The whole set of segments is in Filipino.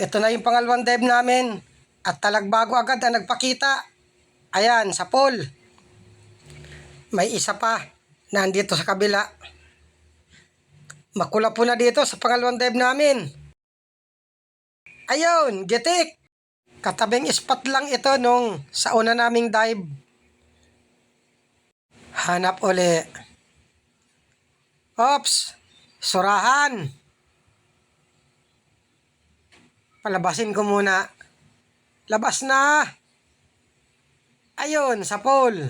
Ito na yung pangalawang dive namin. At talagbago agad ang nagpakita. Ayan, sa pool. May isa pa. Nandito sa kabila. Makula po na dito sa pangalawang dive namin. Ayun, getik. Katabing spot lang ito nung sa una naming dive. Hanap uli. Ops, surahan. Palabasin ko muna. Labas na. Ayun, sa pool.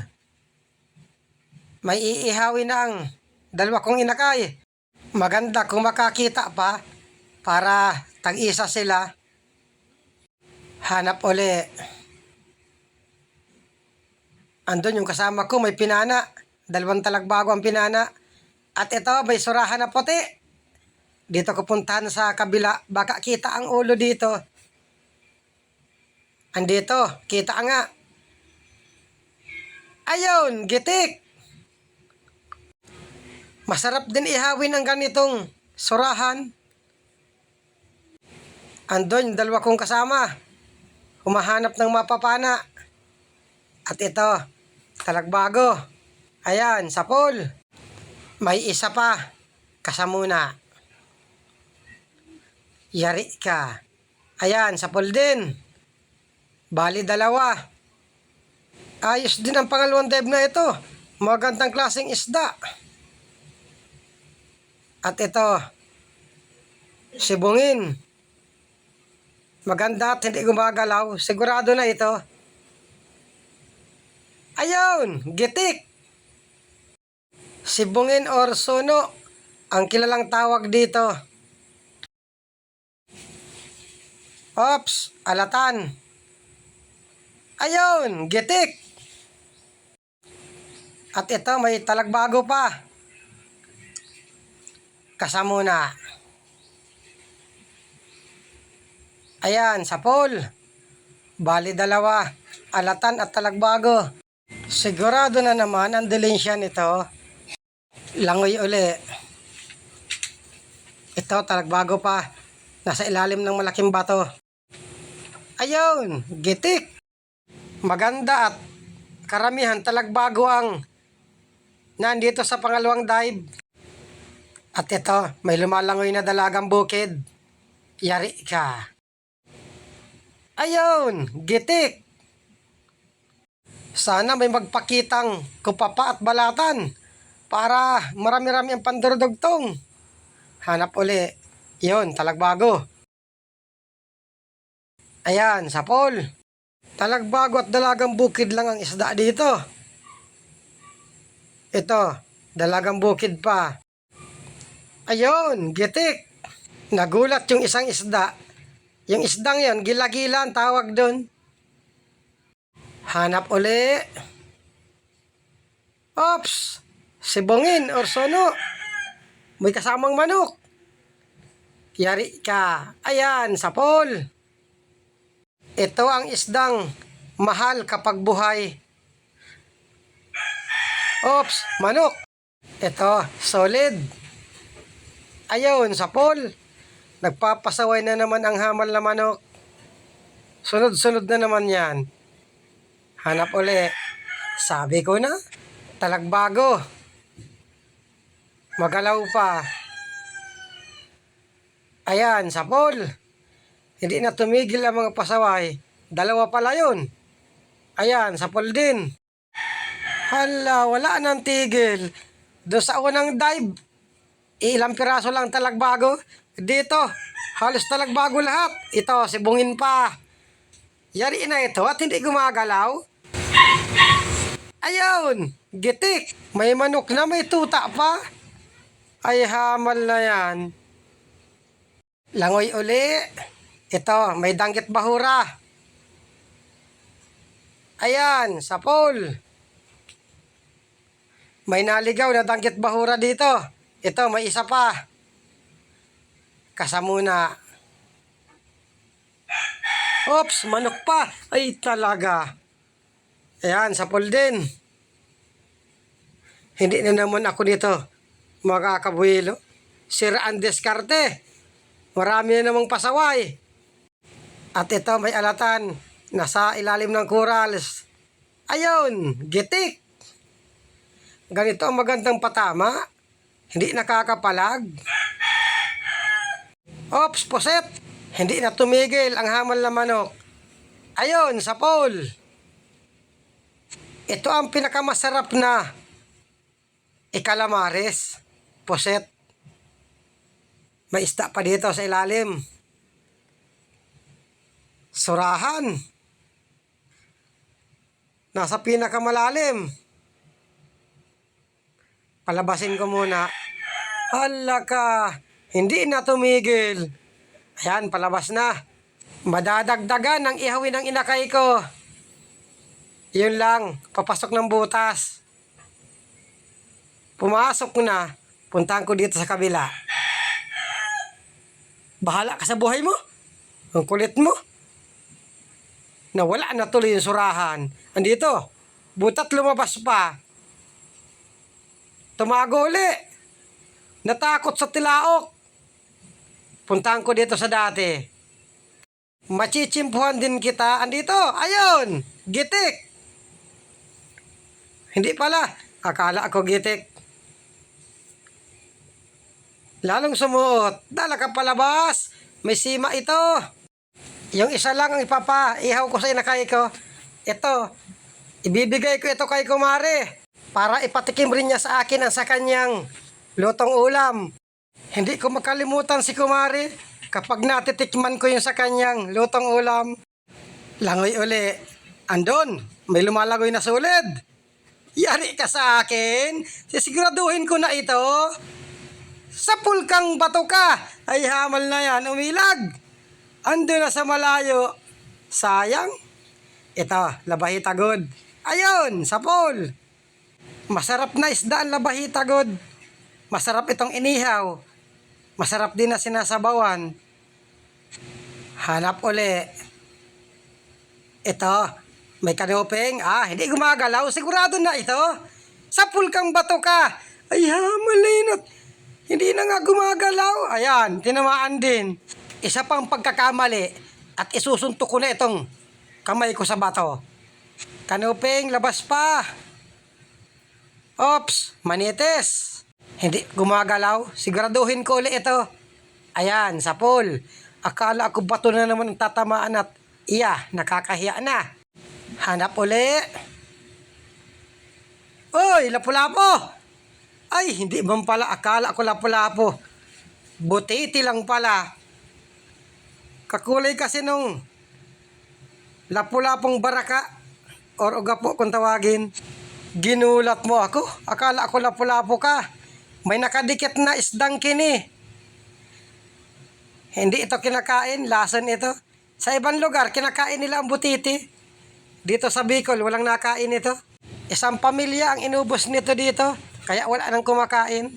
May iihawin na ang dalawa kong inakay. Maganda kung makakita pa para tag-isa sila. Hanap uli. Andun yung kasama ko, may pinana. Dalawang talagbago ang pinana. At ito, may surahan na puti. Dito ko puntahan sa kabila. Baka kita ang ulo dito. Andito, kita nga. Ayun, gitik. Masarap din ihawin ang ganitong surahan. Yung dalawa kong kasama. Humahanap ng mapapana. At ito, talagbago. Ayan, sa pool. May isa pa. Kasamuna. Yari ka. Ayan, sa pool din. Bali dalawa. Ayos din ang pangalawang dive na ito. Magandang klaseng isda. At ito, sibungin. Maganda at hindi gumagalaw. Sigurado na ito. Ayun, gitik. Sibungin or suno. Ang kilalang tawag dito. Ops, alatan. Ayun, gitik. At ito, may talagbago pa. Kasamuna. Ayan, sa pool. Bali dalawa. Alatan at talagbago. Sigurado na naman ang dilensya nito. Langoy uli. Ito, talagbago pa. Nasa ilalim ng malaking bato. Ayun, gitik. Maganda at karamihan talagbago ang nandito sa pangalawang dive. At ito, may lumalangoy na dalagang bukid. Yari ka. Ayun, gitik. Sana may magpakitang kupapa at balatan para marami-rami ang pandurudugtong. Hanap uli. Yun, talagbago. Ayan, sa pool. Talagbago at dalagang bukid lang ang isda dito. Ito, dalagang bukid pa. Ayun, gitik. Nagulat yung isang isda. Yung isdang yon, gila-gila ang tawag doon. Hanap uli. Ops! Sibongin or sono. May kasamang manok. Yari ka. Ayan, sa pool. Ito ang isdang mahal kapag buhay. Ops, manok. Ito, solid. Ayun, sa pool. Nagpapasaway na naman ang hamal na manok. Sunod-sunod na naman yan. Hanap uli. Sabi ko na, talagbago. Magalaw pa. Ayan, sa pool. Hindi na tumigil ang mga pasaway. Dalawa pala yun. Ayan, sa pool din. Hala, wala nang tigil. Doon sa unang dive, ilang piraso lang talagbago. Dito, halos talagbago lahat. Ito, sibungin pa. Yari na ito at hindi gumagalaw. Ayun, gitik. May manok na may tuta pa. Ay hamal na yan. Langoy uli. Ito, may danggit bahura. Ayan, sa pool. May naligaw na danggit bahura dito. Ito, may isa pa. Kasamuna. Oops, manok pa. Ay talaga. Ayan, sa pool din. Hindi na naman ako dito makakabuhilo. Sir ang diskarte. Marami na namang pasaway. At ito may alatan. Nasa ilalim ng corals. Ayun, gitik. Ganito ang magandang patama. Hindi nakakapalag. Ops, poset. Hindi na tumigil ang hamal na manok. Ayun, sa pole. Ito ang pinakamasarap na ikalamares. Poset. May isda pa dito sa ilalim. Surahan. Nasa pinakamalalim. Palabasin ko muna. Hala ka. Hindi na tumigil. Ayan, palabas na. Madadagdagan ang ihawin ng inakay ko. Yun lang, papasok ng butas. Pumasok na, puntahan ko dito sa kabila. Bahala ka sa buhay mo. Ang kulit mo. Nawala na tuloy yung surahan. Andito, butat lumabas pa. Tumago uli. Natakot sa tilaok. Puntahan ko dito sa dati. Machichimpuhan din kita. Andito, ayun, gitik. Hindi pala. Akala ako gitik. Lalong sumuot. Dala ka palabas. May sima ito. Yung isa lang ang ipapa. Ihaw ko sa inakay ko. Ito. Ibibigay ko ito kay kumare. Para ipatikim rin niya sa akin ang sa kanyang lutong ulam. Hindi ko makalimutan si kumare kapag natitikman ko yung sa kanyang lutong ulam. Langoy uli. Andon, may lumalagoy na sulid. Yari ka sa akin. Sisiguraduhin ko na ito. Sa pulkang bato ka. Ay hamal na yan, umilag. Ando na sa malayo. Sayang. Ito, labahita good. Ayun, sa pool. Masarap na isda ang labahita good. Masarap itong inihaw. Masarap din na sinasabawan. Hanap uli. Ito, may kanuping. Ah, hindi gumagalaw. Sigurado na ito. Sa pulkang bato ka. Ay, ha, malinot. Hindi na nga gumagalaw. Ayan, tinamaan din. Isa pang pagkakamali at isusuntok ko na itong kamay ko sa bato. Kanuping, labas pa. Ops, manites. Hindi gumagalaw. Siguraduhin ko ulit ito. Ayan, sa pool. Akala ko bato na naman ang tatamaan at iya, nakakahiya na. Hanap uli. Oy, lapu-lapo. Ay, hindi man pala. Akala ko lapu-lapo. Butiti lang pala. Kakulay kasi nung lapu-lapong baraka or ugapo kung tawagin. Ginulat mo ako. Akala ko lapu-lapo ka. May nakadikit na isdang kini. Hindi ito kinakain. Lason ito. Sa ibang lugar, kinakain nila ang butiti. Dito sa Bicol, walang nakain ito. Isang pamilya ang inubos nito dito. Kaya wala nang kumakain.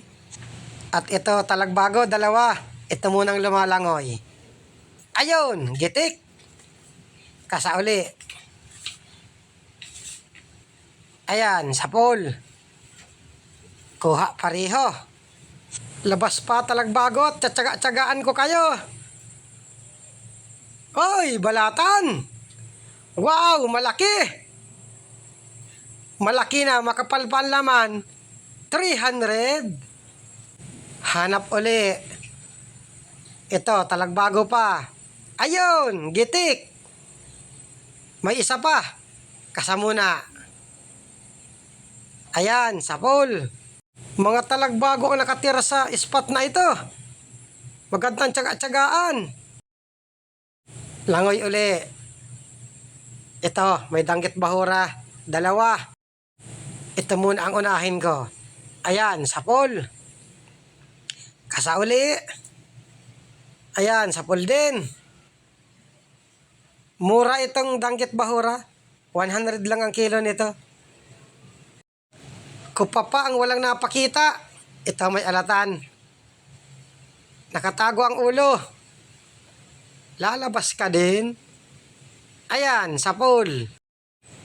At ito, talagbago, dalawa. Ito munang lumalangoy. Ayun, gitik. Kasauli. Ayan, sa pool. Kuha pareho. Labas pa talagbagot, tsatsaga-tsagaan ko kayo. Oy, balatan! Wow, malaki! Malaki na, makapal pa laman. 300. Hanap uli. Ito, talagbago pa. Ayun, gitik. May isa pa. Kasamuna. Ayan, sa pool. Mga talagbago ang nakatira sa spot na ito. Magandang tsaga-tsagaan. Langoy uli. Ito, may danggit bahura. Dalawa. Ito muna ang unahin ko. Ayan, sa pool. Kasauli. Ayan, sa pool din. Mura itong danggit bahura. 100 lang ang kilo nito. Kupa pa ang walang napakita. Ito may alatan. Nakatago ang ulo. Lalabas ka din. Ayan, sa pool.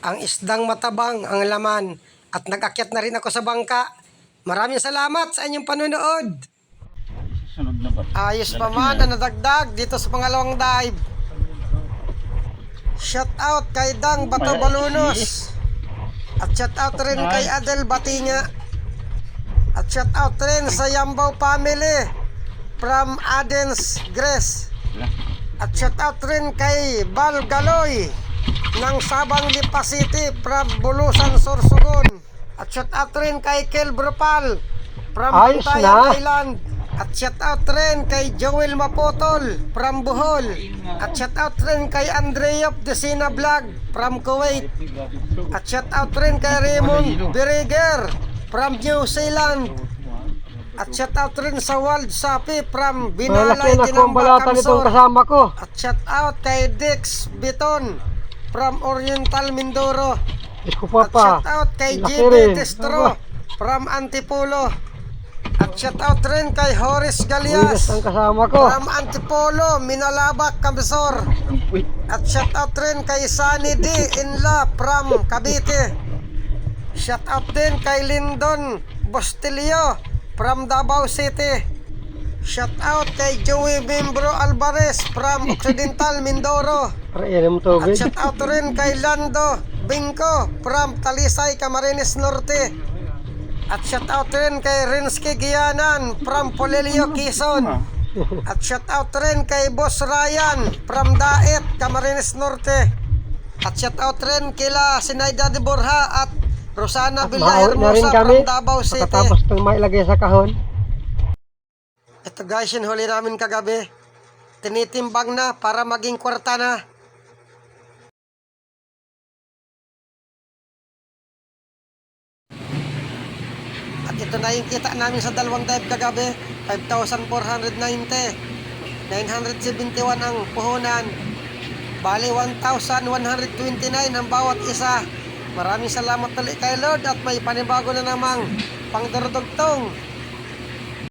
Ang isdang matabang ang laman at nag-akyat na rin ako sa bangka. Maraming salamat sa inyong panunood. Sunod na ba? Ayos pa man na nadagdag dito sa pangalawang dive. Shout out kay Dang Bato Balunos. At shout out rin kay Adel Batinga. At shout out rin sa Yambaw family from Adens Grace. At shout out rin kay Bal Galoy ng Sabang Lipa City from Bulusan, Sorsogon. At shout out rin kay Kel Brupal from Ayos Bantayan. Island. At shout out rin kay Joel Mapotol from Bohol. At shout out rin kay Andrea Desina Vlog from Kuwait. At shout out rin kay Raymond Bereger from New Zealand. At shout out rin sa World Sapi from Binalay, Tinamba, Kamsor. kasama ko. At shout out kay Dix Biton from Oriental Mindoro. At pa. shout out kay JB rin. Destro from Antipolo. At shout out rin kay Horace Winas Galias ang kasama ko. from Antipolo, Minalabak, Camisor. At shout out rin kay Sunny D. Inla from Cavite. Shout out din kay Lindon Bostilio from Davao City. Shout out kay Joey Bimbro Alvarez from Occidental Mindoro. At shout out rin kay Lando Bingko from Talisay, Camarines Norte. At shout out rin kay Rinsky Gianan from Polilio, Quezon. At shout out rin kay Boss Ryan from Daet, Camarines Norte. At shout out rin kila Sinaida de Borja at Rosana Villa Maawi na rin Hermosa kami. from Davao City. Pagkatapos itong mailagay sa kahon. Ito guys, yung huli namin kagabi. Tinitimbang na para maging kwarta na. Ito na yung kita namin sa dalawang dive kagabi. 5,490. 971 ang puhunan. Bali 1,129 ang bawat isa. Maraming salamat ulit kay Lord at may panibago na namang pangdurudugtong